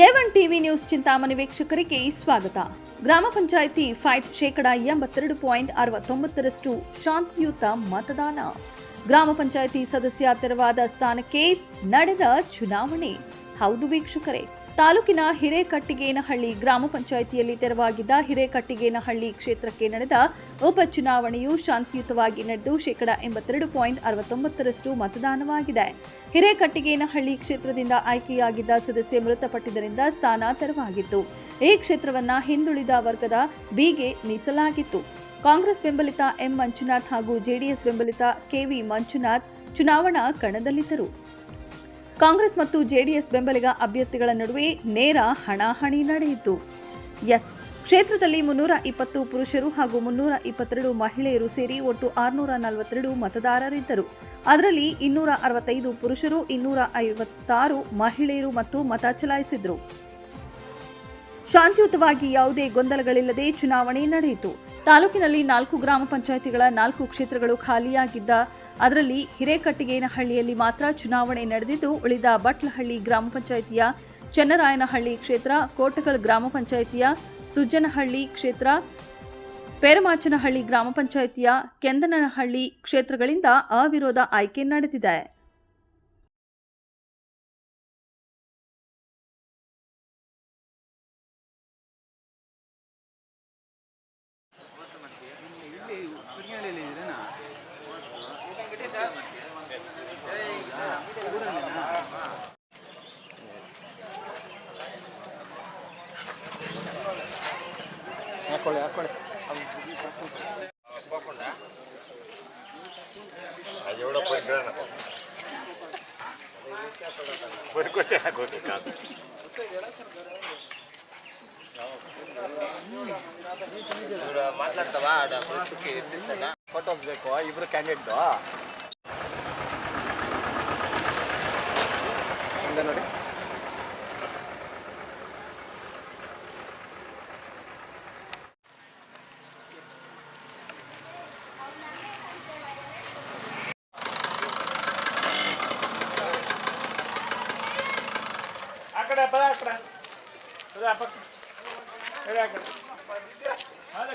ಎವನ್ TV news Chintamani ವೀಕ್ಷಕರಿಗೆ ಸ್ವಾಗತ. ಗ್ರಾಮ ಪಂಚಾಯಿತಿ ಫೈಟ್ ಶೇಕಡ ಎಂಬತ್ತೆರಡು ಪಾಯಿಂಟ್ ಅರವತ್ತೊಂಬತ್ತರಷ್ಟು ಶಾಂತಿಯುತ ಮತದಾನ. ಗ್ರಾಮ ಪಂಚಾಯಿತಿ ಸದಸ್ಯ ತೆರವಾದ ಸ್ಥಾನಕ್ಕೆ ನಡೆದ ಚುನಾವಣೆ. ಹೌದು ವೀಕ್ಷಕರೇ ತಾಲೂಕಿನ ಹಿರೇಕಟ್ಟಿಗೇನಹಳ್ಳಿ ಗ್ರಾಮ ಪಂಚಾಯಿತಿಯಲ್ಲಿ ತೆರವಾಗಿದ್ದ ಹಿರೇಕಟ್ಟಿಗೇನಹಳ್ಳಿ ಕ್ಷೇತ್ರಕ್ಕೆ ನಡೆದ ಉಪಚುನಾವಣೆಯು ಶಾಂತಿಯುತವಾಗಿ ನಡೆದು ಶೇಕಡಾ ಎಂಬತ್ತೆರಡು ಪಾಯಿಂಟ್ ಅರವತ್ತೊಂಬತ್ತರಷ್ಟು ಮತದಾನವಾಗಿದೆ. ಹಿರೇಕಟ್ಟಿಗೇನಹಳ್ಳಿ ಕ್ಷೇತ್ರದಿಂದ ಆಯ್ಕೆಯಾಗಿದ್ದ ಸದಸ್ಯೆ ಮೃತಪಟ್ಟಿದ್ದರಿಂದ ಸ್ಥಾನ ತೆರವಾಗಿತ್ತು. ಈ ಕ್ಷೇತ್ರವನ್ನ ಹಿಂದುಳಿದ ವರ್ಗದ ಬಿಗೆ ಮೀಸಲಾಗಿತ್ತು. ಕಾಂಗ್ರೆಸ್ ಬೆಂಬಲಿತ ಎಂ. ಮಂಜುನಾಥ್ ಹಾಗೂ ಜೆಡಿಎಸ್ ಬೆಂಬಲಿತ ಕೆವಿ ಮಂಜುನಾಥ್ ಚುನಾವಣಾ ಕಣದಲ್ಲಿದ್ದರು. ಕಾಂಗ್ರೆಸ್ ಮತ್ತು ಜೆಡಿಎಸ್ ಬೆಂಬಲಿಗ ಅಭ್ಯರ್ಥಿಗಳ ನಡುವೆ ನೇರ ಹಣಾಹಣಿ ನಡೆಯಿತು. ಎಸ್. ಕ್ಷೇತ್ರದಲ್ಲಿ ಮುನ್ನೂರ ಇಪ್ಪತ್ತು ಪುರುಷರು ಹಾಗೂ ಮುನ್ನೂರ ಇಪ್ಪತ್ತೆರಡು ಮಹಿಳೆಯರು ಸೇರಿ ಒಟ್ಟು ಆರುನೂರ ನಲವತ್ತೆರಡು ಮತದಾರರಿದ್ದರು. ಅದರಲ್ಲಿ ಇನ್ನೂರ ಅರವತ್ತೈದು ಪುರುಷರು, ಇನ್ನೂರ ಐವತ್ತಾರು ಮಹಿಳೆಯರು ಮತ್ತು ಮತ ಚಲಾಯಿಸಿದ್ರು. ಶಾಂತಿಯುತವಾಗಿ ಯಾವುದೇ ಗೊಂದಲಗಳಿಲ್ಲದೆ ಚುನಾವಣೆ ನಡೆಯಿತು. ತಾಲೂಕಿನಲ್ಲಿ ನಾಲ್ಕು ಗ್ರಾಮ ಪಂಚಾಯಿತಿಗಳ ನಾಲ್ಕು ಕ್ಷೇತ್ರಗಳು ಖಾಲಿಯಾಗಿದ್ದ. ಅದರಲ್ಲಿ ಹಿರೇಕಟ್ಟಿಗೇನಹಳ್ಳಿಯಲ್ಲಿ ಮಾತ್ರ ಚುನಾವಣೆ ನಡೆದಿದ್ದು, ಉಳಿದ ಬಟ್ಲಹಳ್ಳಿ ಗ್ರಾಮ ಪಂಚಾಯಿತಿಯ ಚನ್ನರಾಯನಹಳ್ಳಿ ಕ್ಷೇತ್ರ, ಕೋಟಕಲ್ ಗ್ರಾಮ ಪಂಚಾಯಿತಿಯ ಸುಜ್ಜನಹಳ್ಳಿ ಕ್ಷೇತ್ರ, ಪೇರಮಾಚನಹಳ್ಳಿ ಗ್ರಾಮ ಪಂಚಾಯಿತಿಯ ಕೆಂದನಹಳ್ಳಿ ಕ್ಷೇತ್ರಗಳಿಂದ ಅವಿರೋಧ ಆಯ್ಕೆ ನಡೆದಿದೆ. ಹಾಕೊಳ್ಳಿ ಹಾಕೊಳ್ಳಿ ಅದೆವಡ ಪರಿಗ್ರಹ ಫೋಟೋಸ್ ಬೇಕು ಇಬ್ರು ಕ್ಯಾಂಡಿಡೇಟ್ ಹಿಂಗ ನೋಡಿ ಕಡೆ ಪದ ಹಾಕ್ರ ಪದ ಪಕ್ಕ ಹೇಳಿ ಹಾಕ್ರಿ ಅದೇ